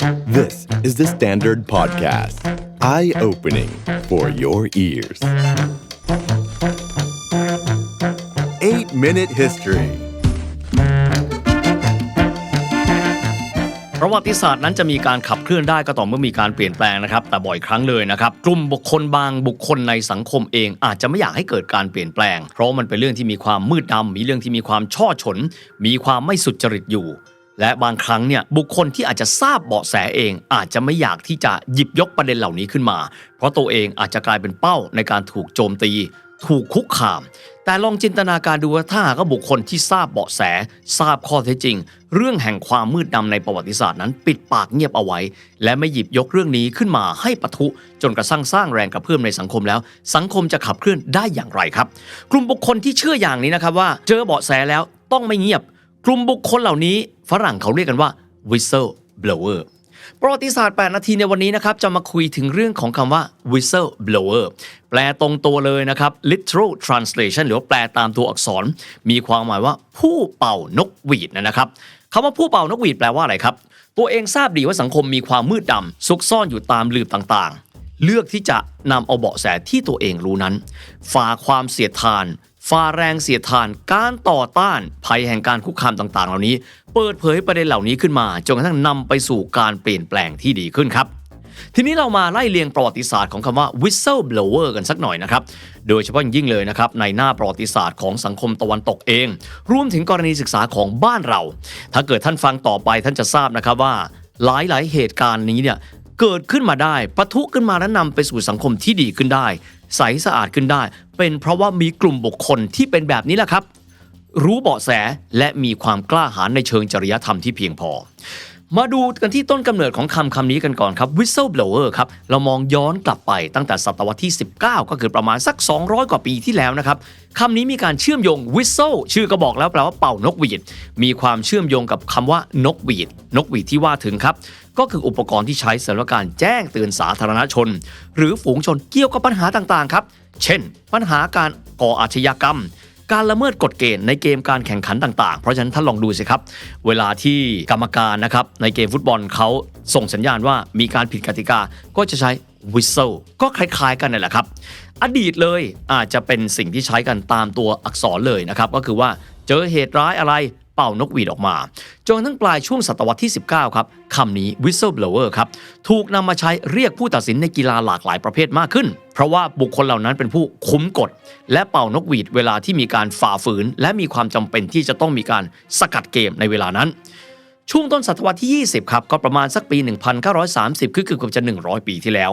This is the Standard Podcast. Eye opening for your ears. 8 Minute History ประวัติศาสตร์นั้นจะมีการขับเคลื่อนได้ก็ต่อเมื่อมีการเปลี่ยนแปลงนะครับ แต่บ่อยครั้งเลยนะครับกลุ่มบุคคลบางบุคคลในสังคมเองอาจจะไม่อยากให้เกิดการเปลี่ยนแปลง เพราะมันเป็นเรื่องที่มีความมืดดำมีเรื่องที่มีความช่อฉน มีความไม่สุจริตอยู่ และบางครั้งเนี่ยบุคคลที่อาจจะทราบเบาะแสเอง อาจจะไม่อยากที่จะหยิบยกประเด็นเหล่านี้ขึ้นมา เพราะตัวเองอาจจะกลายเป็นเป้าในการถูกโจมตี ถูกคุกคาม แต่ลองจินตนาการดูว่าถ้าหากว่าบุคคลที่ทราบเบาะแส ทราบข้อเท็จจริง เรื่องแห่งความมืดดำในประวัติศาสตร์นั้นปิดปากเงียบเอาไว้ และไม่หยิบยกเรื่องนี้ขึ้นมาให้ปะทุจนกระทั่งสร้างแรงกระเพื่อมในสังคมแล้ว สังคมจะขับเคลื่อนได้อย่างไรครับ กลุ่มบุคคลที่เชื่ออย่างนี้นะครับว่า เจอเบาะแสแล้วต้องไม่เงียบ กลุ่มบุคคลเหล่านี้ฝรั่งเขาเรียกกันว่า whistle blower ประวัติศาสตร์ 8 นาทีในวันนี้นะครับ จะมาคุยถึงเรื่องของคำว่า whistle blower แปลตรงตัวเลยนะครับ literal translation หรือว่าแปลตามตัวอักษร มีความหมายว่าผู้เป่านกหวีดนะครับคำว่าผู้เป่านกหวีดแปลว่าอะไรครับ ตัวเองทราบดีว่าสังคมมีความมืดดำซุกซ่อนอยู่ตามลืบต่างๆ เลือกที่จะนำเอาเบาะแสที่ตัวเองรู้นั้น ฝ่าความเสียดทาน ฝ่าแรงเสียดทานการต่อต้านภัยแห่งการคุกคามต่างๆ เหล่านี้ เปิดเผยประเด็นเหล่านี้ขึ้นมาจนกระทั่งนำไปสู่การเปลี่ยนแปลงที่ดีขึ้นครับ ทีนี้เรามาไล่เรียงประวัติศาสตร์ของคำว่า whistle blower กันสักหน่อยนะครับ โดยเฉพาะยิ่งเลยนะครับในหน้าประวัติศาสตร์ของสังคมตะวันตกเอง รวมถึงกรณีศึกษาของบ้านเรา ถ้าเกิดท่านฟังต่อไปท่านจะทราบนะครับว่า หลายๆ เหตุการณ์นี้เนี่ยเกิดขึ้นมาได้ปะทุขึ้นมาและนำไปสู่สังคมที่ดีขึ้นได้ ใสสะอาดขึ้นได้ เป็นเพราะว่ามีกลุ่มบุคคลที่เป็นแบบนี้แหละครับ รู้เบาะแสและมีความกล้าหาญในเชิงจริยธรรมที่เพียงพอ มาดูกันที่ต้นกำเนิดของคำคำนี้กันก่อนครับ whistleblower ครับ เรามองย้อนกลับไปตั้งแต่ศตวรรษที่ 19 ก็คือประมาณสัก 200 กว่าปีที่แล้วนะครับคำนี้มีการเชื่อมโยง whistle ชื่อก็บอกแล้วแปลว่าเป่านกหวีด มีความเชื่อมโยงกับคำว่านกหวีด นกหวีดที่ว่าถึงครับ ก็คืออุปกรณ์ที่ใช้สำหรับการแจ้งเตือนสาธารณชน หรือฝูงชนเกี่ยวกับปัญหาต่างๆครับ เช่น ปัญหาการก่ออาชญากรรม การละเมิดกฎเกณฑ์ในเกมการแข่งขันต่าง ๆ เพราะฉะนั้นท่านลองดูสิครับ เวลาที่กรรมการนะครับในเกมฟุตบอลเขาส่งสัญญาณว่ามีการผิดกติกาก็จะใช้วิสเซลก็คล้าย ๆ กันนี่แหละครับ อดีตเลยอาจจะเป็นสิ่งที่ใช้กันตามตัวอักษรเลยนะครับ ก็คือว่าเจอเหตุร้ายอะไร เป่านกหวีดออกมาจนทั้งปลายช่วงศตวรรษที่ 19 ครับคำนี้ whistleblower ครับถูกนำมาใช้เรียกผู้ตัดสินในกีฬาหลากหลายประเภทมากขึ้น เพราะว่าบุคคลเหล่านั้นเป็นผู้คุ้มกฎ และเป่านกหวีดเวลาที่มีการฝ่าฝืน และมีความจำเป็นที่จะต้องมีการสกัดเกมในเวลานั้นช่วงต้นศตวรรษที่ 20 ครับ ก็ประมาณสักปี 1930 คือเกือบจะ 100 ปีที่แล้ว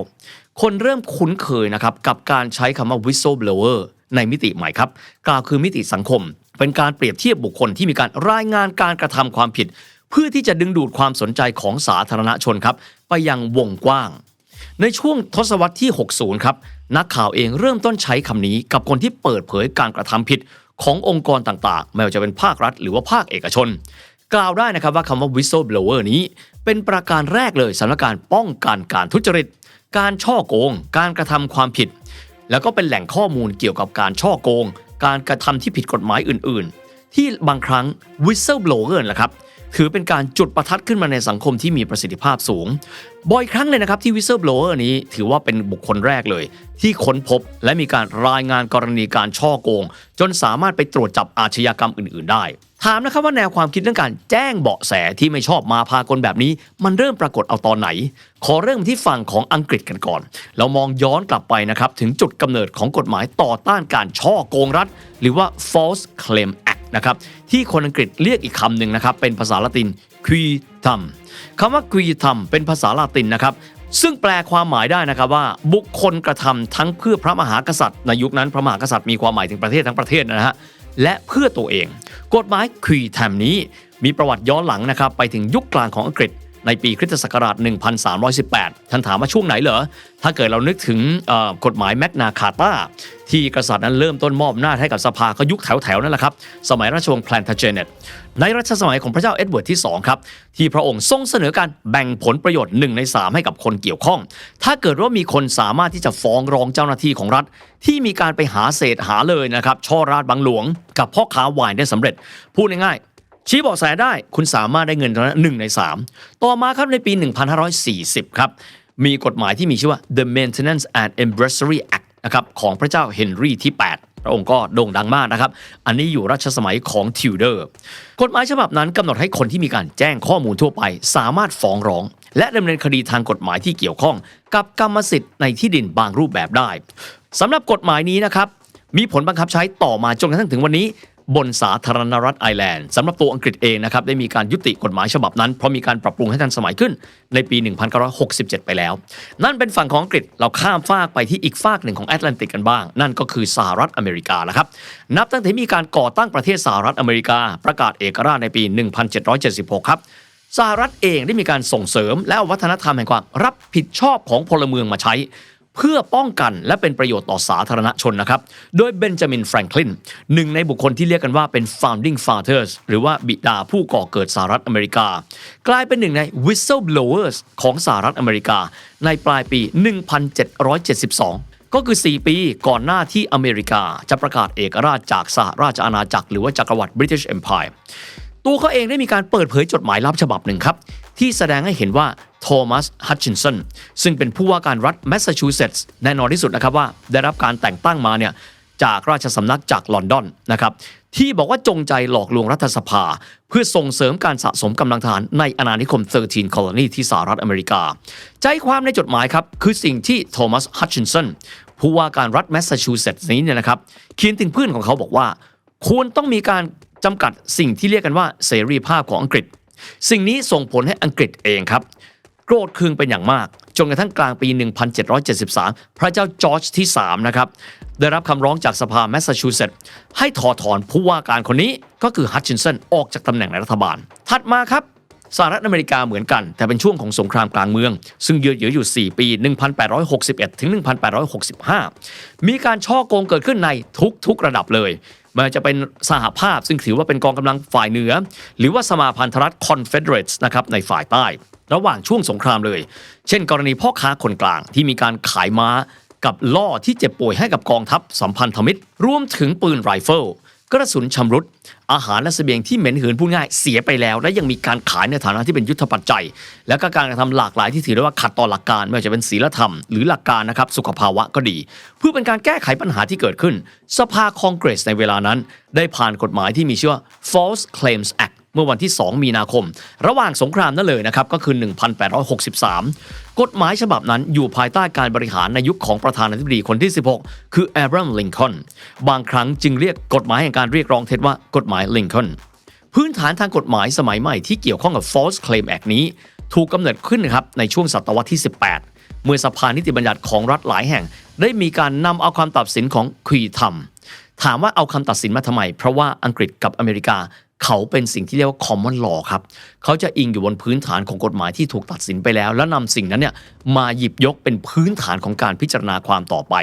คนเริ่มคุ้นเคยนะครับ กับการใช้คำว่า whistleblower ในมิติใหม่ครับ กล่าวคือมิติสังคม เป็นการเปรียบเทียบบุคคลที่มีการรายงานการกระทำความผิด เพื่อที่จะดึงดูดความสนใจของสาธารณชนครับ ไปยังวงกว้าง ในช่วงทศวรรษที่ 60 ครับ นักข่าวเองเริ่มต้นใช้คำนี้กับคนที่เปิดเผยการกระทำผิดขององค์กรต่างๆ ไม่ว่าจะเป็นภาครัฐ หรือว่าภาคเอกชน กล่าวได้นะครับว่าคำว่า whistleblower นี้ เป็นประการแรกเลยสำหรับการป้องกันการทุจริต การช่อโกง การกระทำความผิด แล้วก็เป็นแหล่งข้อมูลเกี่ยวกับการช่อโกง การกระทำที่ผิดกฎหมายอื่น ๆ ที่บางครั้ง whistleblower แหละครับถือเป็นการจุดประทัดขึ้นมาในสังคมที่มีประสิทธิภาพสูง บ่อยครั้งเลยนะครับที่วิสเซิลโบลเกอร์นี้ถือว่าเป็นบุคคลแรกเลย ที่ค้นพบและมีการรายงานกรณีการช่อโกง จนสามารถไปตรวจจับอาชญากรรมอื่น ๆ ได้ ถามนะครับว่าแนวความคิดเรื่องการแจ้งเบาะแสที่ไม่ชอบมาพากลแบบนี้ มันเริ่มปรากฏเอาตอนไหน ขอเริ่มที่ฝั่งของอังกฤษกันก่อน เรามองย้อนกลับไปนะครับ ถึงจุดกำเนิดของกฎหมายต่อต้านการช่อโกงรัฐ หรือว่า false claim act นะครับที่คนอังกฤษเรียกอีกคำหนึ่งนะครับ เป็นภาษาละติน quitam คำว่า quitam เป็นภาษาละตินนะครับซึ่งแปลความหมายได้นะครับว่า บุคคลกระทำทั้งเพื่อพระมหากษัตริย์ในยุคนั้นพระมหากษัตริย์มีความหมายถึงประเทศทั้งประเทศนะฮะ และเพื่อตัวเอง กฎหมายคุยแทมนี้ มีประวัติย้อนหลังนะครับไปถึงยุคกลางของอังกฤษ ในปีคริสตศักราช 1318 ท่านถามว่าช่วงไหนเหรอ ถ้าเกิดเรานึกถึงกฎหมายแมกนาคาตาที่กษัตริย์นั้นเริ่มต้นมอบหน้าให้กับสภาก็ยุคแถวๆนั่นแหละครับ สมัยราชวงศ์แพลนทาเจเนตในรัชสมัยของพระเจ้าเอ็ดเวิร์ดที่ 2 ครับ ที่พระองค์ทรงเสนอการแบ่งผลประโยชน์ 1 ใน 3 ให้กับคนเกี่ยวข้อง ถ้าเกิดว่ามีคนสามารถที่จะฟ้องร้องเจ้าหน้าที่ของรัฐ ที่มีการไปหาเศษหาเลยนะครับช่อราดบังหลวง กับพ่อค้าวายได้สำเร็จพูดง่ายๆ ชี้เบาะแสได้คุณสามารถได้เงินตอนนั้นหนึ่งในสามต่อมาครับในปี 1540 ครับ มีกฎหมายที่มีชื่อว่า The Maintenance and Embrassery Act นะครับของพระเจ้าเฮนรี่ที่ 8 พระองค์ก็โด่งดังมากนะครับ อันนี้อยู่รัชสมัยของทิวเดอร์ กฎหมายฉบับนั้นกำหนดให้คนที่มีการแจ้งข้อมูลทั่วไป สามารถฟ้องร้อง และดำเนินคดีทางกฎหมายที่เกี่ยวข้อง กับกรรมสิทธิ์ในที่ดินบางรูปแบบได้สำหรับกฎหมายนี้นะครับมีผลบังคับใช้ต่อมาจนกระทั่งถึงวันนี้ บนสาธารณรัฐไอร์แลนด์สำหรับตัวอังกฤษเองนะครับได้มีการยุติกฎหมายฉบับนั้น เพราะมีการปรับปรุงให้ทันสมัยขึ้นในปี 1967 ไปแล้ว นั่นเป็นฝั่งของอังกฤษเราข้ามฟากไปที่อีกฟากหนึ่งของแอตแลนติกกันบ้าง นั่นก็คือสหรัฐอเมริกาแล้วครับนับตั้งแต่มีการก่อตั้งประเทศสหรัฐอเมริกา ประกาศเอกราชในปี 1776 ครับสหรัฐเองได้มีการส่งเสริมและวัฒนธรรมแห่งความรับผิดชอบของพลเมืองมาใช้ เพื่อป้องกันและเป็นประโยชน์ต่อสาธารณชนนะครับ โดยเบนจามินแฟรงคลินหนึ่งในบุคคลที่เรียกกันว่าเป็น founding fathers หรือว่าบิดาผู้ก่อเกิดสหรัฐอเมริกา กลายเป็นหนึ่งใน whistleblowers ของสหรัฐอเมริกา ในปลายปี 1772ก็คือ 4 ปีก่อนหน้าที่อเมริกาจะประกาศเอกราชจากสหราชอาณาจักรหรือว่าจักรวรรดิ British Empire ตัวเขาเองได้มีการเปิดเผยจดหมายลับฉบับหนึ่งครับ ที่แสดงให้เห็นว่าโทมัสฮัตชินสันซึ่งเป็นผู้ว่าการรัฐแมสซาชูเซตส์แน่นอนที่สุดนะครับว่าได้รับการแต่งตั้งมาเนี่ยจากราชสำนักจากลอนดอนนะครับที่บอกว่าจงใจหลอกลวงรัฐสภา เพื่อส่งเสริมการสะสมกำลังทหารในอาณานิคม 13 colony ที่สหรัฐอเมริกา ใจความในจดหมายครับ คือสิ่งที่โทมัสฮัตชินสันผู้ว่าการรัฐแมสซาชูเซตส์นี้เนี่ยนะครับเขียนถึงเพื่อนของเขาบอกว่า ควรต้องมีการจำกัดสิ่งที่เรียกกันว่าเสรีภาพของอังกฤษ สิ่งนี้ส่งผลให้อังกฤษเองครับ โกรธเคืองเป็นอย่างมาก จนกระทั่งกลางปี 1773 พระเจ้าจอร์จที่ 3 นะครับ ได้รับคำร้องจากสภาแมสซาชูเซตส์ให้ถอดถอนผู้ว่าการคนนี้ก็คือฮัตชินสันออกจากตำแหน่งในรัฐบาล ถัดมาครับสหรัฐอเมริกาเหมือนกัน แต่เป็นช่วงของสงครามกลางเมือง ซึ่งยืดเยื้ออยู่ 4 ปี 1861 ถึง 1865 มีการช่อโกงเกิดขึ้นในทุกๆระดับเลย มันจะเป็นสหภาพซึ่งถือว่าเป็นกองกำลังฝ่ายเหนือ หรือว่าสมาพันธรัฐคอนเฟเดเรตส์นะครับในฝ่ายใต้ ระหว่างช่วงสงครามเลย เช่น กรณีพ่อค้าคนกลางที่มีการขายม้ากับล่อที่เจ็บป่วยให้กับกองทัพสัมพันธมิตร รวมถึงปืนไรเฟิล กระสุนชำรุด อาหารและเสบียงที่เหม็นหืนพูดง่ายเสียไปแล้ว และยังมีการขายในฐานะที่เป็นยุทธปัจจัย และก็การกระทำหลากหลายที่ถือได้ว่าขัดต่อหลักการ ไม่ว่าจะเป็นศีลธรรมหรือหลักการนะครับสุขภาวะก็ดี เพื่อเป็นการแก้ไขปัญหาที่เกิดขึ้น สภาคองเกรสในเวลานั้น ได้ผ่านกฎหมายที่มีชื่อว่า False Claims Act มื่อวันที่ 2 มีนาคม ระหว่างสงครามนั่นเลยนะครับก็คือ 1863 กฎหมายฉบับนั้นอยู่ภายใต้การบริหารในยุคของประธานาธิบดีคนที่ 16 คือ Abraham Lincoln บางครั้งจึงเรียกกฎหมายแห่งการเรียกร้องเท็จว่ากฎหมาย Lincoln พื้นฐานทางกฎหมายสมัยใหม่ที่เกี่ยวข้องกับ False Claim Act นี้ ถูกกำเนิดขึ้นครับในช่วงศตวรรษที่ 18 เมื่อสภานิติบัญญัติของรัฐหลายแห่ง ได้มีการนำเอาความตัดสินของควีทัมถามว่าเอาคำตัดสินมาทำไม เพราะว่าอังกฤษกับอเมริกา เขาเป็นสิ่งที่เรียกว่า common law ครับ เขาจะอิงอยู่บนพื้นฐานของกฎหมายที่ถูกตัดสินไปแล้ว แล้วนำสิ่งนั้นเนี่ยมาหยิบยกเป็นพื้นฐานของการพิจารณาความต่อไป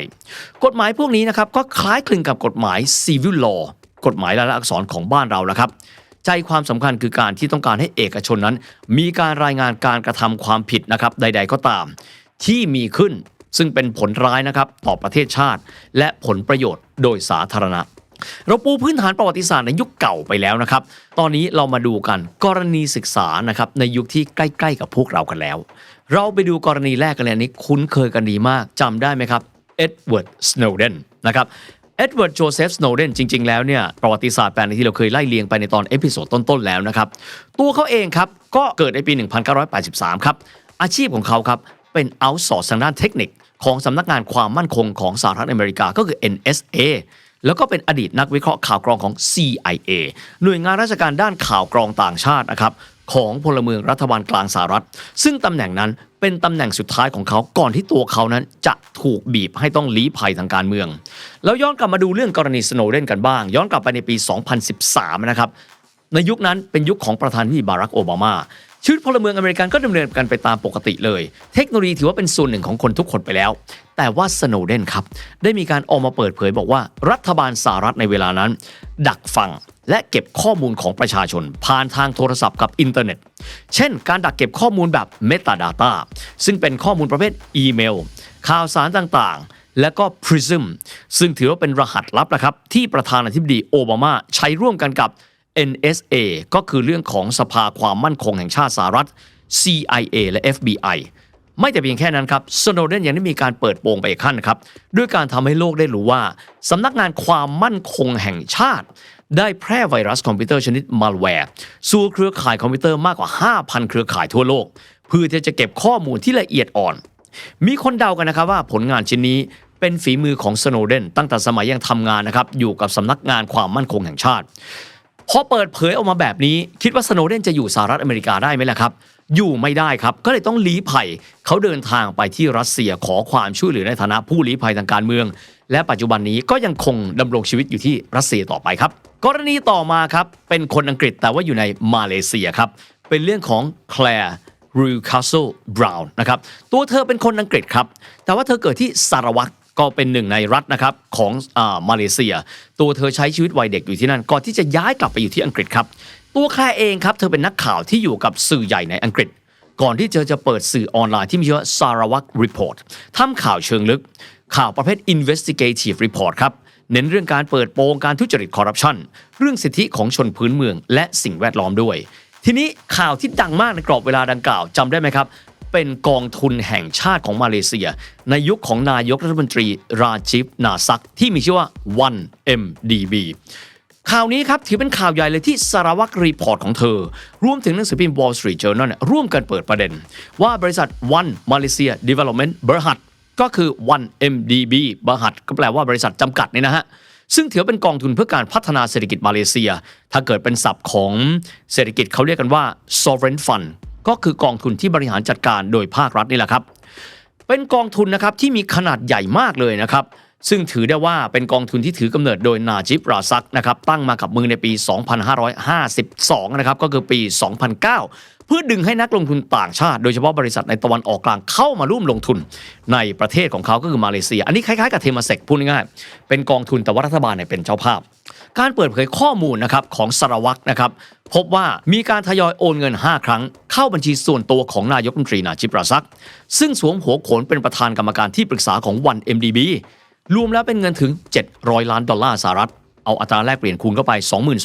กฎหมายพวกนี้นะครับก็คล้ายคลึงกับกฎหมาย civil law กฎหมายลายลักษณ์อักษรของบ้านเราแล้วครับ ใจความสำคัญคือการที่ต้องการให้เอกชนนั้น มีการรายงานการกระทำความผิดนะครับใด ๆ ก็ตาม ที่มีขึ้นซึ่งเป็นผลร้ายนะครับต่อประเทศชาติ และผลประโยชน์โดยสาธารณะ เราปูพื้นฐานประวัติศาสตร์ในยุคเก่าไปแล้วนะครับ ตอนนี้เรามาดูกันกรณีศึกษานะครับในยุคที่ใกล้ ๆ กับพวกเรากันแล้ว เราไปดูกรณีแรกกันเลยนี้คุ้นเคยกันดีมากจำได้ไหมครับเอ็ดเวิร์ดสโนเดนนะครับเอ็ดเวิร์ดโจเซฟสโนเดนจริง ๆ แล้วเนี่ยประวัติศาสตร์แปลนที่เราเคยไล่เรียงไปในตอนเอพิโซดต้น ๆ แล้วนะครับ ตัวเขาเองครับ ก็เกิดในปี 1983 ครับ อาชีพของเขาครับ เป็นเอาท์ซอร์สทางด้านเทคนิค ของสำนักงานความมั่นคงของสหรัฐอเมริกาก็คือ NSA แล้วก็เป็นอดีตนักวิเคราะห์ข่าวกรองของ CIA หน่วยงานราชการด้านข่าวกรองต่างชาตินะครับของพลเมืองรัฐบาลกลางสหรัฐ ซึ่งตำแหน่งนั้นเป็นตำแหน่งสุดท้ายของเขาก่อนที่ตัวเขานั้นจะถูกบีบให้ต้องลี้ภัยทางการเมือง แล้วย้อนกลับมาดูเรื่องกรณีสโนเดนกันบ้าง ย้อนกลับไปในปี 2013 นะครับในยุคนั้นเป็นยุคของประธานาธิบดีบารักโอบามา ชีวิตพลเมืองอเมริกันก็ดำเนินกันไปตามปกติเลย เทคโนโลยีถือว่าเป็นส่วนหนึ่งของคนทุกคนไปแล้ว แต่ว่าสโนเดนครับ ได้มีการออกมาเปิดเผยบอกว่ารัฐบาลสหรัฐในเวลานั้น ดักฟังและเก็บข้อมูลของประชาชน ผ่านทางโทรศัพท์กับอินเทอร์เน็ต เช่น การดักเก็บข้อมูลแบบ Metadata ซึ่งเป็นข้อมูลประเภทอีเมล ข่าวสารต่างๆ และก็ Prism ซึ่งถือว่าเป็นรหัสลับนะครับที่ประธานาธิบดีโอบามาใช้ร่วมกันกับ NSA ก็คือเรื่องของสภาความมั่นคงแห่งชาติสหรัฐ CIA และ FBI ไม่แต่เพียงแค่นั้นครับสโนเดนยังได้มีการเปิดโปงไปอีกขั้นครับ ด้วยการทำให้โลกได้รู้ว่าสำนักงานความมั่นคงแห่งชาติ ได้แพร่ไวรัสคอมพิวเตอร์ชนิดมัลแวร์สู่เครือข่ายคอมพิวเตอร์มากกว่า 5,000 เครือข่ายทั่วโลก เพื่อที่จะเก็บข้อมูลที่ละเอียดอ่อน มีคนเดากันนะครับว่าผลงานชิ้นนี้เป็นฝีมือของสโนเดนตั้งแต่สมัยยังทำงานนะครับอยู่กับสำนักงานความมั่นคงแห่งชาติ พอเปิดเผยออกมาแบบนี้ คิดว่าสโนเดนจะอยู่สหรัฐอเมริกาได้ไหมล่ะครับ อยู่ไม่ได้ครับ ก็เลยต้องลี้ภัย เขาเดินทางไปที่รัสเซียขอความช่วยเหลือในฐานะผู้ลี้ภัยทางการเมือง และปัจจุบันนี้ก็ยังคงดำรงชีวิตอยู่ที่รัสเซียต่อไปครับ กรณีต่อมาครับ เป็นคนอังกฤษแต่ว่าอยู่ในมาเลเซียครับ เป็นเรื่องของแคลร์รูคาสเซลบราวน์นะครับ ตัวเธอเป็นคนอังกฤษครับ แต่ว่าเธอเกิดที่สารวัตร ก็เป็นหนึ่งในรัฐนะครับของอามาเลเซีย ตัวเธอใช้ชีวิตวัยเด็กอยู่ที่นั่น ก่อนที่จะย้ายกลับไปอยู่ที่อังกฤษครับ ตัวแคลเองครับเธอเป็นนักข่าวที่อยู่กับสื่อใหญ่ในอังกฤษ ก่อนที่เธอจะเปิดสื่อออนไลน์ที่มีชื่อว่า Sarawak Report ทำข่าวเชิงลึก ข่าวประเภท investigative report ครับเน้นเรื่องการเปิดโปงการทุจริตคอร์รัปชันเรื่องสิทธิของชนพื้นเมือง และสิ่งแวดล้อมด้วย ทีนี้ข่าวที่ดังมากในกรอบเวลาดังกล่าวจำได้ไหมครับ เป็นกองทุนแห่งชาติของมาเลเซีย ในยุคของนายกรัฐมนตรีราจิฟนาซักที่มีชื่อว่า 1MDB ข่าวนี้ครับถือเป็นข่าวใหญ่เลยที่สารวัตรรีพอร์ตของเธอ รวมถึงหนังสือพิมพ์ Wall Street Journal เนี่ยร่วมกันเปิดประเด็น ว่าบริษัท One Malaysia Development Berhad ก็คือ 1MDB Berhad ก็แปลว่าบริษัทจำกัดนี่นะฮะซึ่งถือเป็นกองทุนเพื่อการพัฒนาเศรษฐกิจมาเลเซีย ถ้าเกิดเป็นศัพท์ของเศรษฐกิจเขาเรียกกันว่า sovereign fund ก็คือกองทุนที่บริหารจัดการโดยภาครัฐนี่แหละครับ เป็นกองทุนนะครับที่มีขนาดใหญ่มากเลยนะครับ ซึ่งถือได้ว่าเป็นกองทุนที่ถือกำเนิดโดยนาจิบราซักนะครับตั้งมากับมือในปี 2552 นะครับก็คือปี 2009 เพื่อดึงให้นักลงทุนต่างชาติ โดยเฉพาะบริษัทในตะวันออกกลางเข้ามาร่วมลงทุนในประเทศของเขาก็คือมาเลเซีย อันนี้คล้ายๆกับเทมเซกพูดง่ายๆเป็นกองทุนแต่ว่ารัฐบาลเนี่ยเป็นเจ้าภาพ การเปิดเผยข้อมูลนะครับของสารวัตรนะครับพบว่ามีการทยอยโอนเงิน 5 ครั้ง เข้าบัญชีส่วนตัวของนายกรัฐมนตรีนาจิปราซัก ซึ่งสวมหัวโขนเป็นประธานกรรมการที่ปรึกษาของ 1MDB รวมแล้วเป็นเงินถึง 700 ล้านดอลลาร์สหรัฐ เอาอัตราแลกเปลี่ยนคูณเข้าไป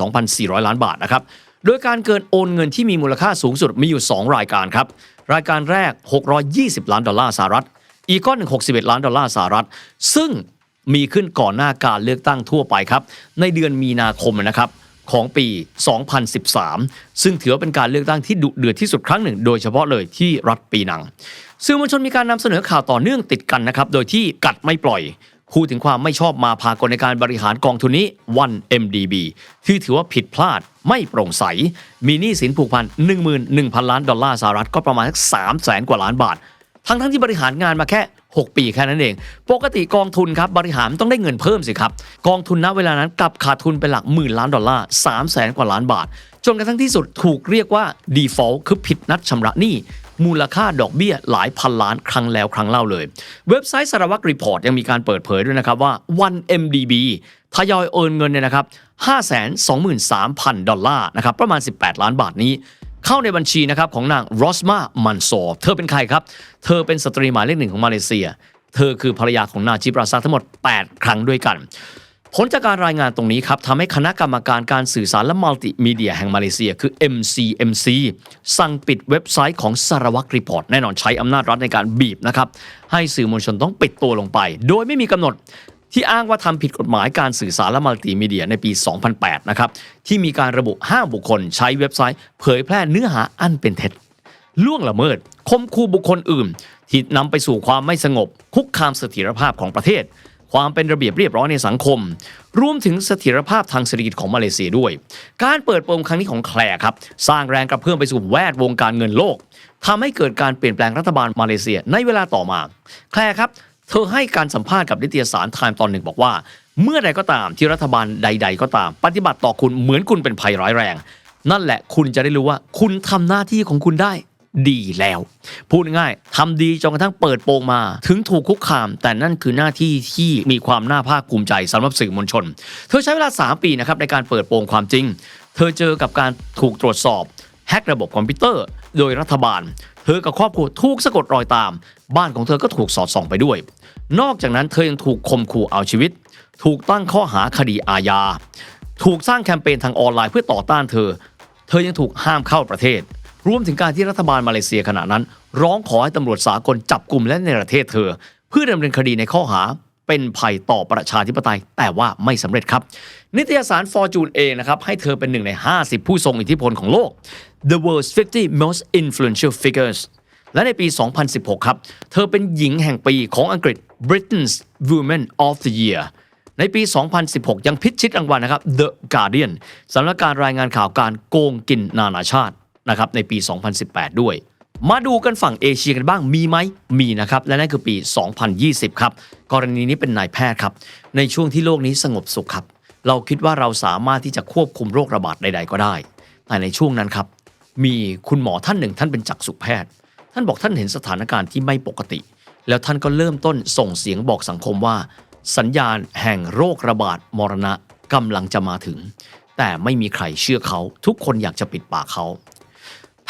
22,400 ล้านบาทนะครับ โดยการเกินโอนเงินที่มีมูลค่าสูงสุดมีอยู่ 2 รายการครับ รายการแรก 620 ล้านดอลลาร์สหรัฐ อีกก้อนหนึ่ง61 ล้านดอลลาร์สหรัฐ ซึ่งมีขึ้นก่อนหน้าการเลือกตั้งทั่วไปครับ ในเดือนมีนาคมนะครับของปี 2013 ซึ่งถือว่าเป็นการเลือกตั้งที่ดุเดือดที่สุดครั้งหนึ่ง โดยเฉพาะเลยที่รัฐปีนัง สื่อมวลชนมีการนำเสนอข่าวต่อเนื่องติดกันนะครับ โดยที่กัดไม่ปล่อย พูดถึงความไม่ชอบมาพากลในการบริหารกองทุนนี้ 1MDB ที่ถือว่าผิดพลาดไม่โปร่งใส มีหนี้สินผูกพัน 11,000 ล้านดอลลาร์สหรัฐก็ประมาณสัก3แสนกว่าล้านบาท ทั้งทั้งที่บริหารงานมาแค่ 6 ปีแค่นั้นเอง ปกติกองทุนครับบริหารต้องได้เงินเพิ่มสิครับ กองทุนณเวลานั้นกลับขาดทุนเป็นหลักหมื่นล้านดอลลาร์3แสนกว่าล้านบาท จนกระทั่งที่สุดถูกเรียกว่า default คือผิดนัดชำระหนี้ มูลค่าดอกเบี้ยหลายพันล้านครั้งแล้วครั้งเล่าเลย เว็บไซต์สารวัตรรีพอร์ตยังมีการเปิดเผยด้วยนะครับว่า 1MDB ทยอยโอนเงินเนี่ยนะครับ 523,000 ดอลลาร์นะครับประมาณ 18 ล้านบาทนี้ เข้าในบัญชีนะครับของนางรอสมามันโซเธอเป็นใครครับ เธอเป็นสตรีหมายเลขหนึ่งของมาเลเซีย เธอคือภรรยาของนาจิบราซักทั้งหมด 8 ครั้งด้วยกัน ผลจากการรายงานตรงนี้ครับทำให้คณะกรรมการการสื่อสารและมัลติมีเดียแห่งมาเลเซีย คือ MCMC สั่งปิดเว็บไซต์ของสารวัตรรีพอร์ตแน่นอนใช้อำนาจรัฐในการบีบนะครับ ให้สื่อมวลชนต้องปิดตัวลงไป โดยไม่มีกำหนดที่อ้างว่าทำผิดกฎหมายการสื่อสารและมัลติมีเดียในปี 2008 นะครับ ที่มีการระบุห้ามบุคคลใช้เว็บไซต์ เผยแพร่เนื้อหาอันเป็นเท็จล่วงละเมิดคมคู่บุคคลอื่น ที่นำไปสู่ความไม่สงบ คุกคามเสถียรภาพของประเทศ ความเป็นระเบียบเรียบร้อยในสังคม รวมถึงเสถียรภาพทางเศรษฐกิจของมาเลเซียด้วย การเปิดโปงครั้งนี้ของแคลร์ครับ สร้างแรงกระเพื่อมไปสู่แวดวงการเงินโลกทำให้เกิดการเปลี่ยนแปลงรัฐบาลมาเลเซียในเวลาต่อมา แคลร์ครับ เธอให้การสัมภาษณ์กับนิตยสารไทม์ตอนหนึ่งบอกว่า เมื่อใดก็ตามที่รัฐบาลใด ๆ ก็ตาม ปฏิบัติต่อคุณเหมือนคุณเป็นภัยร้ายแรง นั่นแหละคุณจะได้รู้ว่าคุณทำหน้าที่ของคุณได้ ดีแล้ว พูดง่ายๆทำดีจนกระทั่งเปิดโปงมา ถึงถูกคุกคาม แต่นั่นคือหน้าที่ที่มีความน่าภาคภูมิใจสำหรับสื่อมวลชน เธอใช้เวลา 3 ปีนะครับในการเปิดโปงความจริง เธอเจอกับการถูกตรวจสอบแฮกระบบคอมพิวเตอร์ โดยรัฐบาล เธอกับครอบครัวถูกสะกดรอยตาม บ้านของเธอก็ถูกสอดส่องไปด้วย นอกจากนั้นเธอยังถูกข่มขู่เอาชีวิต ถูกตั้งข้อหาคดีอาญา ถูกสร้างแคมเปญทางออนไลน์เพื่อต่อต้านเธอ เธอยังถูกห้ามเข้าประเทศ รวมถึงการที่รัฐบาลมาเลเซียขณะนั้น ร้องขอให้ตำรวจสากลจับกลุ่มและในประเทศเธอ เพื่อดำเนินคดีในข้อหาเป็นภัยต่อประชาธิปไตย แต่ว่าไม่สำเร็จครับ นิตยสาร Fortune เองนะครับ ให้เธอเป็นหนึ่งใน 50 ผู้ทรงอิทธิพลของโลก The World's 50 Most Influential Figures และในปี 2016 ครับ เธอเป็นหญิงแห่งปีของอังกฤษ Britain's Woman of the Year ในปี 2016 ยังพิชิตรางวัลนะครับ The Guardian สำนักการรายงานข่าวการโกงกินนานาชาติ นะครับในปี 2018 ด้วย มาดูกันฝั่งเอเชียกันบ้างมีไหมมีนะครับและนั่นคือปี 2020 ครับกรณีนี้เป็นนายแพทย์ครับในช่วงที่โลกนี้สงบสุขครับเราคิดว่าเราสามารถที่จะควบคุมโรคระบาดใด ๆ ก็ได้ แต่ในช่วงนั้นครับ มีคุณหมอท่านหนึ่งท่านเป็นจักษุแพทย์ ท่านบอกท่านเห็นสถานการณ์ที่ไม่ปกติ แล้วท่านก็เริ่มต้นส่งเสียงบอกสังคมว่า สัญญาณแห่งโรคระบาดมรณะกำลังจะมาถึง แต่ไม่มีใครเชื่อเขา ทุกคนอยากจะปิดปากเขา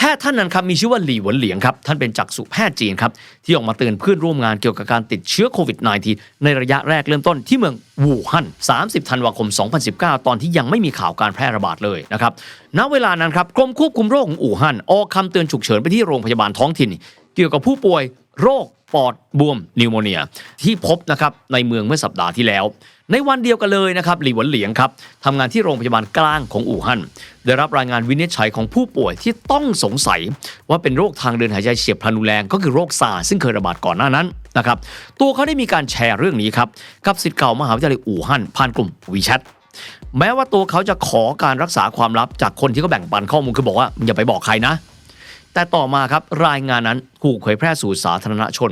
แพทย์ท่านนั้นครับมีชื่อว่าหลี่หวนเหลียงครับท่านเป็นจักษุแพทย์จีนครับที่ออกมาเตือนเพื่อนร่วมงานเกี่ยวกับการติดเชื้อโควิด -19 ในระยะแรกเริ่มต้นที่เมืองวู่ฮั่น 30 ธันวาคม 2019 ตอนที่ยังไม่มีข่าวการแพร่ระบาดเลยนะครับ ณ เวลานั้นครับกรมควบคุมโรคของอู่ฮั่นออกคำเตือนฉุกเฉินไปที่โรงพยาบาลท้องถิ่น เกี่ยวกับผู้ป่วย โรคปอดบวมนิวโมเนีย ที่พบนะครับในเมืองเมื่อสัปดาห์ที่แล้ว ในวันเดียวกันเลยนะครับหลีหวนเหลียงครับทำงานที่โรงพยาบาลกลางของอู่ฮั่นได้รับรายงานวินิจฉัยของผู้ป่วยที่ต้องสงสัย ว่าเป็นโรคทางเดินหายใจเฉียบพลันรุนแรงก็คือโรคซาซึ่งเคยระบาดก่อนหน้านั้นนะครับตัวเขาได้มีการแชร์เรื่องนี้ครับกับศิษย์เก่ามหาวิทยาลัยอู่ฮั่นผ่านกลุ่มวีแชทแม้ว่าตัวเขาจะขอการรักษาความลับจากคนที่เขาแบ่งปันข้อมูลคือบอกว่าอย่าไปบอกใครนะ แต่ต่อมาครับรายงานนั้นถูกเผยแพร่สู่สาธารณชน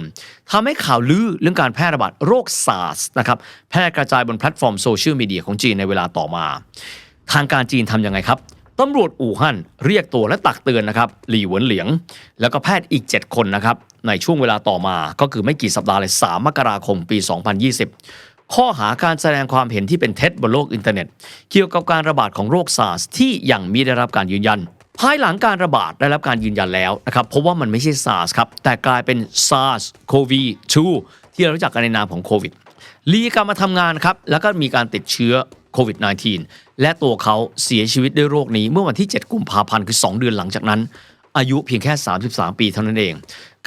ทำให้ข่าวลือเรื่องการแพร่ระบาดโรคซาร์สนะครับแพร่กระจายบนแพลตฟอร์มโซเชียลมีเดียของจีนในเวลาต่อมา ทางการจีนทำยังไงครับตำรวจอู่ฮั่นเรียกตัวและตักเตือนนะครับหลี่หวนเหลียง แล้วก็แพทย์อีก 7 คนนะครับในช่วงเวลาต่อมาก็คือไม่กี่สัปดาห์เลย3มกราคมปี 2020 ข้อหาการแสดงความเห็นที่เป็นเท็จบนโลกอินเทอร์เน็ต เกี่ยวกับการระบาดของโรคซาร์สที่ยังมิได้รับการยืนยัน ภายหลังการระบาดได้รับการยืนยันแล้วนะครับพราะว่ามันไม่ใช่ SARS ครับ แต่กลายเป็น SARS-CoV-2 ที่เรารู้จักกันในนามของโควิดลีกลับมาทำงานครับ แล้วก็มีการติดเชื้อโควิด -19 และตัวเขาเสียชีวิตด้วยโรคนี้เมื่อวันที่ 7 กุมภาพันธ์คือ 2 เดือนหลังจากนั้น อายุเพียงแค่ 33 ปีเท่านั้นเอง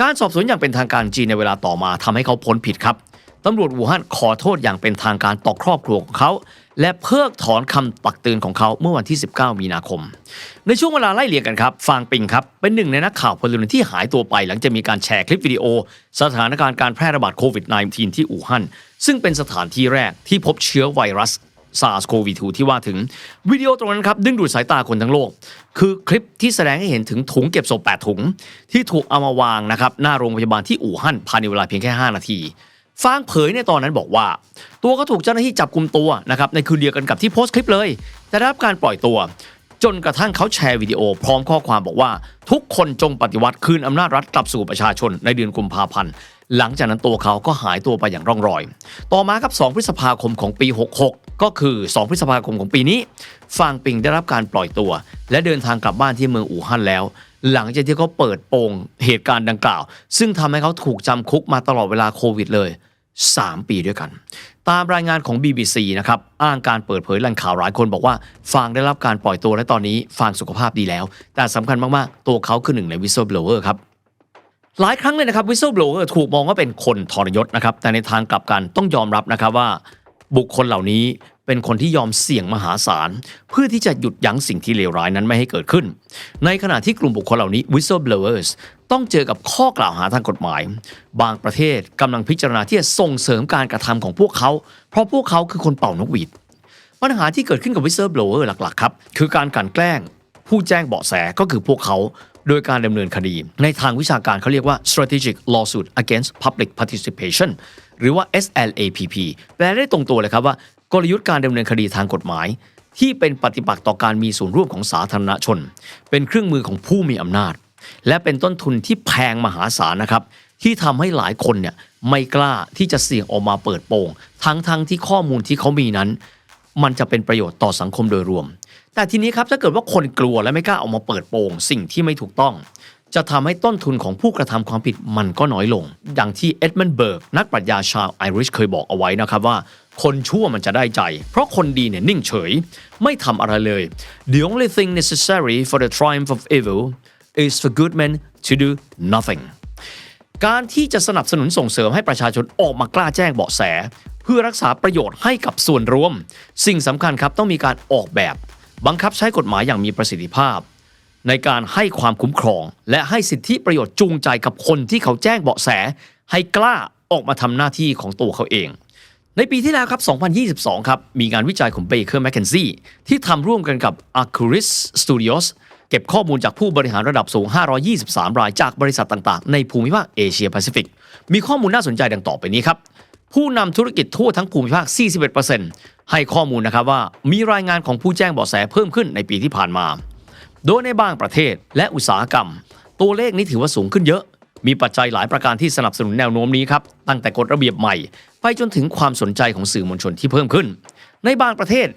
การสอบสวนอย่างเป็นทางการจีนในเวลาต่อมาทำให้เขาพ้นผิดครับตำรวจอู่ฮั่นขอโทษอย่างเป็นทางการต่อครอบครัวของเขา และเพิกถอนคำตักเตือนของเขาเมื่อวันที่ 19 มีนาคม ในช่วงเวลาไล่เลี่ยกันครับ ฟางปิงครับ เป็นหนึ่งในนักข่าวพลเรือนที่หายตัวไป หลังจากมีการแชร์คลิปวิดีโอ สถานการณ์การแพร่ระบาดโควิด -19 ที่อู่ฮั่น ซึ่งเป็นสถานที่แรกที่พบเชื้อไวรัส SARS-CoV-2 ที่ว่าถึง วิดีโอตรงนั้นครับ ดึงดูดสายตาคนทั้งโลก คือคลิปที่แสดงให้เห็นถึงถุงเก็บศพ8ถุง ที่ถูกเอามาวางนะครับหน้าโรงพยาบาลที่อู่ฮั่นภายในเวลาเพียงแค่ 5 นาที ฟางเผยในตอนนั้นบอกว่า ตัวก็ถูกเจ้าหน้าที่จับกลุ่มตัวนะครับในคืนเดียวกันกับที่โพสต์คลิปเลยแต่ได้รับการปล่อยตัว จนกระทั่งเขาแชร์วิดีโอ พร้อมข้อความบอกว่า ทุกคนจงปฏิวัติคืนอำนาจรัฐกลับสู่ประชาชนในเดือนกุมภาพันธ์หลังจากนั้นตัวเขาก็หายตัวไปอย่างร่องรอย ต่อมาครับ 2 พฤษภาคมของปี 66 ก็คือ 2 พฤษภาคมของปีนี้ ฟางปิงได้รับการปล่อยตัว และเดินทางกลับบ้านที่เมืองอู่ฮั่นแล้ว หลังจากที่เขาเปิดโปงเหตุการณ์ดังกล่าว ซึ่งทำให้เขาถูกจำคุกมาตลอดเวลาโควิดเลย 3 ปีด้วยกัน ตามรายงานของ BBC นะครับอ้างการเปิดเผยแหล่งข่าวหลายคนบอกว่าฟางได้รับการปล่อยตัวและตอนนี้ฟางสุขภาพดีแล้ว แต่สำคัญมาก ๆ ตัวเขาคือหนึ่งในวิซซ์เบลเวอร์ครับหลายครั้งเลยนะครับวิซซ์เบลเวอร์ถูกมองว่าเป็นคนทรยศนะครับแต่ในทางกลับกันต้องยอมรับนะครับว่า บุคคลเหล่านี้เป็นคนที่ยอมเสี่ยงมหาศาล เพื่อที่จะหยุดยั้งสิ่งที่เลวร้ายนั้นไม่ให้เกิดขึ้น ในขณะที่กลุ่มบุคคลเหล่านี้ whistleblowers ต้องเจอกับข้อกล่าวหาทางกฎหมาย บางประเทศกำลังพิจารณาที่จะส่งเสริมการกระทำของพวกเขา เพราะพวกเขาคือคนเป่านกหวีดปัญหาที่เกิดขึ้นกับ whistleblower หลักๆครับคือการกลั่นแกล้ง ผู้แจ้งเบาะแสก็คือพวกเขาโดยการดำเนินคดี ในทางวิชาการเขาเรียกว่า strategic lawsuit against public participation หรือว่า SLAPP แปลได้ตรงตัวเลยครับว่า กลยุทธ์การดำเนินคดีทางกฎหมาย ที่เป็นปฏิปักษ์ต่อการมีส่วนร่วมของสาธารณชน เป็นเครื่องมือของผู้มีอำนาจ และเป็นต้นทุนที่แพงมหาศาลนะครับที่ทำให้หลายคนเนี่ยไม่กล้าที่จะเสี่ยงออกมาเปิดโปงทั้งๆทที่ข้อมูลที่เขามีนั้น มันจะเป็นประโยชน์ต่อสังคมโดยรวม แต่ทีนี้ครับถ้าเกิดว่าคนกลัวและไม่กล้าออกมาเปิดโปงสิ่งที่ไม่ถูกต้อง จะทำให้ต้นทุนของผู้กระทำความผิดมันก็น้อยลง ดังที่เอ็ดมันเบิร์กนักปรัชญาชาวไอริชเคยบอกเอาไว้นะครับว่า คนชั่วมันจะได้ใจ เพราะคนดีเนี่ยนิ่งเฉย ไม่ทำอะไรเลย The only thing necessary for the triumph of evil is for good men to do nothing การที่จะสนับสนุนส่งเสริมให้ประชาชนออกมากล้าแจ้งเบาะแส เพื่อรักษาประโยชน์ให้กับส่วนรวม สิ่งสำคัญครับต้องมีการออกแบบ บังคับใช้กฎหมายอย่างมีประสิทธิภาพ ในการให้ความคุ้มครอง และให้สิทธิประโยชน์จูงใจกับคนที่เขาแจ้งเบาะแส ให้กล้าออกมาทำหน้าที่ของตัวเขาเอง ในปีที่แล้วครับ 2022 ครับ มีงานวิจัยของ Baker McKenzie ที่ทำร่วมกันกับ Acuris Studios เก็บข้อมูลจากผู้บริหารระดับสูง 523 รายจากบริษัทต่างๆ ในภูมิภาคเอเชียแปซิฟิก มีข้อมูลน่าสนใจดังต่อไปนี้ครับ ผู้นำธุรกิจทั่วทั้งภูมิภาค 41%ให้ข้อมูลนะครับว่ามีรายงานของผู้แจ้งเบาะแสเพิ่มขึ้นในปีที่ผ่านมา โดยในบางประเทศและอุตสาหกรรม ตัวเลขนี้ถือว่าสูงขึ้นเยอะ มีปัจจัยหลายประการที่สนับสนุนแนวโน้มนี้ครับตั้งแต่กฎระเบียบใหม่ ไปจนถึงความสนใจของสื่อมวลชนที่เพิ่มขึ้น ในบางประเทศ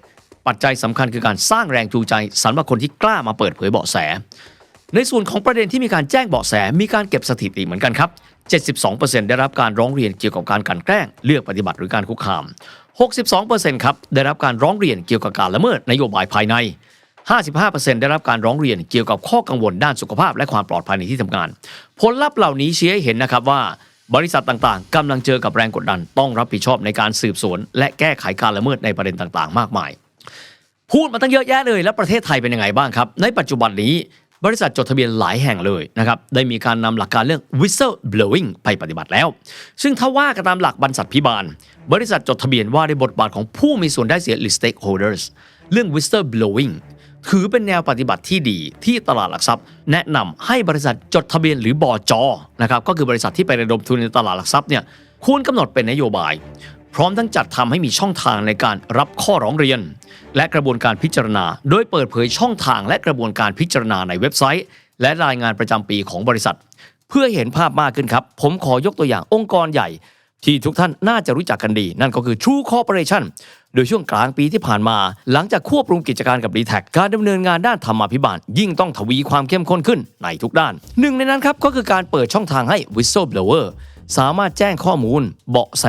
ปัจจัยสำคัญคือการสร้างแรงจูงใจสำหรับคนที่กล้ามาเปิดเผยเบาะแส ในส่วนของประเด็นที่มีการแจ้งเบาะแสมีการเก็บสถิติเหมือนกันครับ 72%ได้รับการร้องเรียนเกี่ยวกับการกันแกล้ง เลือกปฏิบัติหรือการคุกคาม 62%ครับได้รับการร้องเรียนเกี่ยวกับการละเมิดนโยบายภายใน 55%ได้รับการร้องเรียนเกี่ยวกับข้อกังวลด้านสุขภาพและความปลอดภัยในที่ทำงาน ผลลัพธ์เหล่านี้ชี้ให้เห็นนะครับว่า บริษัทต่างๆกำลังเจอกับแรงกดดันต้องรับผิดชอบในการสืบสวน และแก้ไขการละเมิดในประเด็นต่างๆ มากมาย พูดมาตั้งเยอะแยะเลยแล้วประเทศไทยเป็นยังไงบ้างครับ ในปัจจุบันนี้บริษัทจดทะเบียนหลายแห่งเลยนะครับ ได้มีการนำหลักการเรื่อง whistle blowing ไปปฏิบัติแล้ว ซึ่งถ้าว่ากันตามหลักบรรษัทพิบาล บริษัทจดทะเบียนว่าในบทบาทของผู้มีส่วนได้เสียหรือ stakeholders เรื่อง whistle blowing ถือเป็นแนวปฏิบัติที่ดีที่ตลาดหลักทรัพย์ แนะนำให้บริษัทจดทะเบียนหรือบอจอนะครับก็คือบริษัทที่ไประดมทุนในตลาดหลักทรัพย์เนี่ยควรกำหนดเป็นนโยบาย พร้อมทั้งจัดทำให้มีช่องทางในการรับข้อร้องเรียน และกระบวนการพิจารณา โดยเปิดเผยช่องทางและกระบวนการพิจารณาในเว็บไซต์ และรายงานประจำปีของบริษัท เพื่อเห็นภาพมากขึ้นครับ ผมขอยกตัวอย่างองค์กรใหญ่ ที่ทุกท่านน่าจะรู้จักกันดี นั่นก็คือ True Corporation โดยช่วงกลางปีที่ผ่านมา หลังจากควบรวมกิจการกับ d t แทการดำเนินงานด้านธรรมาภิบาล ยิ่งต้องทวีความเข้มข้นขึ้นในทุกด้าน หนึ่งในนั้นครับก็คือการเปิดช่องทางให้ whistleblower สามารถแจ้งข้อมูล เบาะแส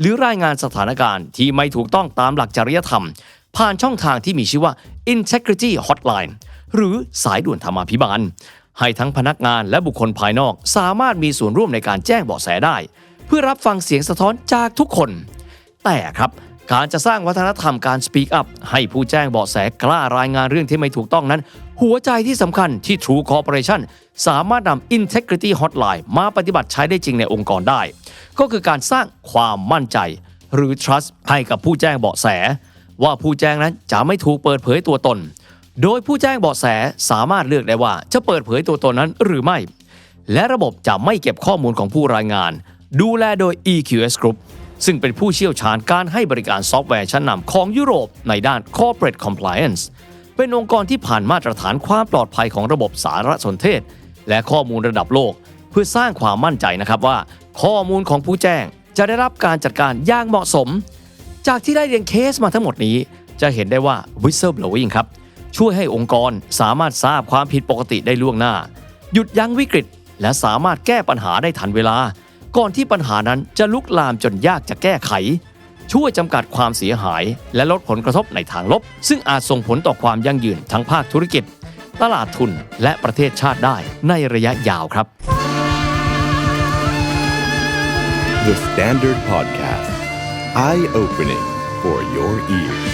หรือรายงานสถานการณ์ที่ไม่ถูกต้องตามหลักจริยธรรม ผ่านช่องทางที่มีชื่อว่า Integrity Hotline หรือสายด่วนธรรมาภิบาล ให้ทั้งพนักงานและบุคคลภายนอก สามารถมีส่วนร่วมในการแจ้งเบาะแสได้ เพื่อรับฟังเสียงสะท้อนจากทุกคน แต่ครับ การจะสร้างวัฒนธรรมการ Speak Up ให้ผู้แจ้งเบาะแสกล้ารายงานเรื่องที่ไม่ถูกต้องนั้น หัวใจที่สำคัญที่ True Corporation สามารถนำ Integrity Hotline มาปฏิบัติใช้ได้จริงในองค์กรได้ ก็คือการสร้างความมั่นใจ หรือ trust ให้กับผู้แจ้งเบาะแส ว่าผู้แจ้งนั้นจะไม่ถูกเปิดเผยตัวตน โดยผู้แจ้งเบาะแสสามารถเลือกได้ว่าจะเปิดเผยตัวตนนั้นหรือไม่ และระบบจะไม่เก็บข้อมูลของผู้รายงาน ดูแลโดย EQS Group ซึ่งเป็นผู้เชี่ยวชาญการให้บริการซอฟต์แวร์ชั้นนำของยุโรปในด้าน Corporate Compliance เป็นองค์กรที่ผ่านมาตรฐานความปลอดภัยของระบบสารสนเทศ และข้อมูลระดับโลก เพื่อสร้างความมั่นใจนะครับว่า ข้อมูลของผู้แจ้งจะได้รับการจัดการอย่างเหมาะสม จากที่ได้เรียนเคสมาทั้งหมดนี้ จะเห็นได้ว่า whistleblowing ครับช่วยให้องค์กรสามารถทราบความผิดปกติได้ล่วงหน้า หยุดยั้งวิกฤต และสามารถแก้ปัญหาได้ทันเวลา ก่อนที่ปัญหานั้นจะลุกลามจนยากจะแก้ไข ช่วยจำกัดความเสียหาย และลดผลกระทบในทางลบ ซึ่งอาจส่งผลต่อความยั่งยืนทั้งภาคธุรกิจ ตลาดทุนและประเทศชาติได้ในระยะยาวครับ The Standard Podcast. Eye opening for your ears.